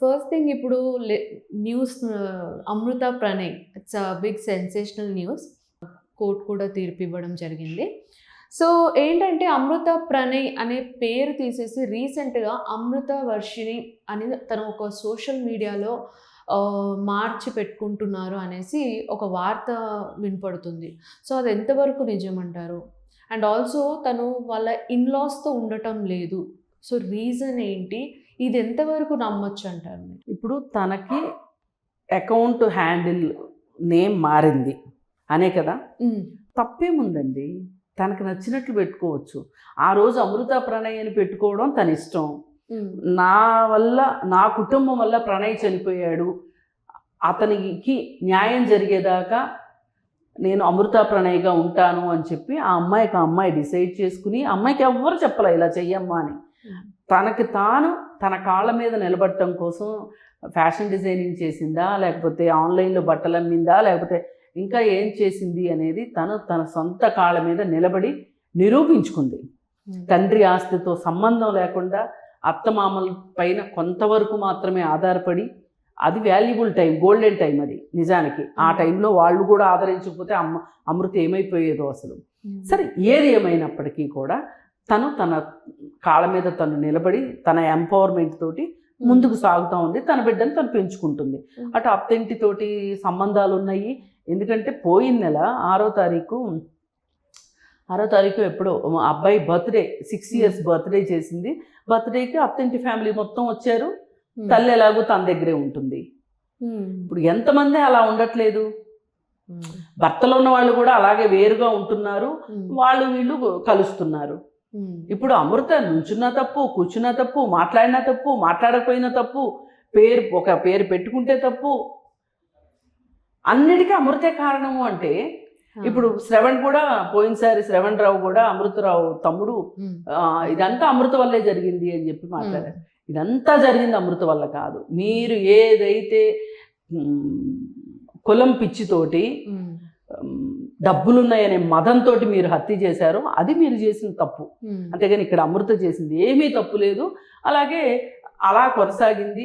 First thing ఇప్పుడు news Amrutha Pranay. It's a big sensational news court కూడా తీర్పు ఇవ్వడం జరిగింది. సో ఏంటంటే అమృత ప్రణయ్ అనే పేరు తీసేసి రీసెంట్గా అమృత వర్షిణి అని తను ఒక సోషల్ మీడియాలో మార్చి పెట్టుకుంటున్నారు అనేసి ఒక వార్త వినపడుతుంది. సో అది ఎంతవరకు నిజమంటారు? అండ్ ఆల్సో తను వాళ్ళ ఇన్లాస్తో ఉండటం లేదు. సో రీజన్ ఏంటి? ఇది ఎంతవరకు నమ్మొచ్చు అంటారు ఇప్పుడు తనకి అకౌంట్ హ్యాండిల్ నేమ్ మారింది. అనే కదా? తప్పేముందండి? తనకు నచ్చినట్లు పెట్టుకోవచ్చు. ఆ రోజు అమృత ప్రణయ్ అని పెట్టుకోవడం తన ఇష్టం. నా వల్ల నా కుటుంబం వల్ల ప్రణయ్ చనిపోయాడు. అతనికి న్యాయం జరిగేదాకా నేను అమృత ప్రణయ్గా ఉంటాను అని చెప్పి ఆ అమ్మాయికి ఆ అమ్మాయి డిసైడ్ చేసుకుని అమ్మాయికి ఎవ్వరు చెప్పలే ఇలా చెయ్యమ్మా అని. తనకి తాను తన కాళ్ళ మీద నిలబడటం కోసం ఫ్యాషన్ డిజైనింగ్ చేసిందా లేకపోతే ఆన్లైన్లో బట్టలు అమ్మిందా లేకపోతే ఇంకా ఏం చేసింది అనేది తను తన సొంత కాళ్ళ మీద నిలబడి నిరూపించుకుంది. తండ్రి ఆస్తితో సంబంధం లేకుండా అత్తమామల పైన కొంతవరకు మాత్రమే ఆధారపడి అది వాల్యుబుల్ టైం గోల్డెన్ టైం అది నిజానికి. ఆ టైంలో వాళ్ళు కూడా ఆదరించకపోతే అమ్మ అమృత ఏమైపోయేదో అసలు. సరే ఏది ఏమైనప్పటికీ కూడా తను తన కాళ్ళ మీద తను నిలబడి తన ఎంపవర్మెంట్ తోటి ముందుకు సాగుతూ ఉంది. తన బిడ్డను తను పెంచుకుంటుంది. అటు అత్తింటితోటి సంబంధాలు ఉన్నాయి. ఎందుకంటే పోయిన నెల ఆరో తారీఖు ఆరో తారీఖు ఎప్పుడో అబ్బాయి బర్త్డే సిక్స్ ఇయర్స్ బర్త్డే చేసింది. బర్త్డేకి అత్తింటి ఫ్యామిలీ మొత్తం వచ్చారు. తల్లి ఎలాగో తన దగ్గరే ఉంటుంది. ఇప్పుడు ఎంతమంది అలా ఉండట్లేదు? భర్తలో ఉన్న వాళ్ళు కూడా అలాగే వేరుగా ఉంటున్నారు. వాళ్ళు వీళ్ళు కలుస్తున్నారు. ఇప్పుడు అమృత నుంచున్నా తప్పు కూర్చున్నా తప్పు మాట్లాడినా తప్పు మాట్లాడకపోయినా తప్పు పేరు ఒక పేరు పెట్టుకుంటే తప్పు. అన్నిటికీ అమృతే కారణము అంటే ఇప్పుడు శ్రవణ్ కూడా పోయినసారి శ్రవణ్ రావు కూడా అమృతరావు తమ్ముడు ఇదంతా అమృత వల్లే జరిగింది అని చెప్పి మాట్లాడారు. ఇదంతా జరిగింది అమృత వల్ల కాదు. మీరు ఏదైతే కులం పిచ్చితోటి డబ్బులున్నాయనే మదంతో మీరు హత్య చేశారో అది మీరు చేసిన తప్పు. అంతేగాని ఇక్కడ అమృత చేసింది ఏమీ తప్పు లేదు. అలాగే అలా కొనసాగింది.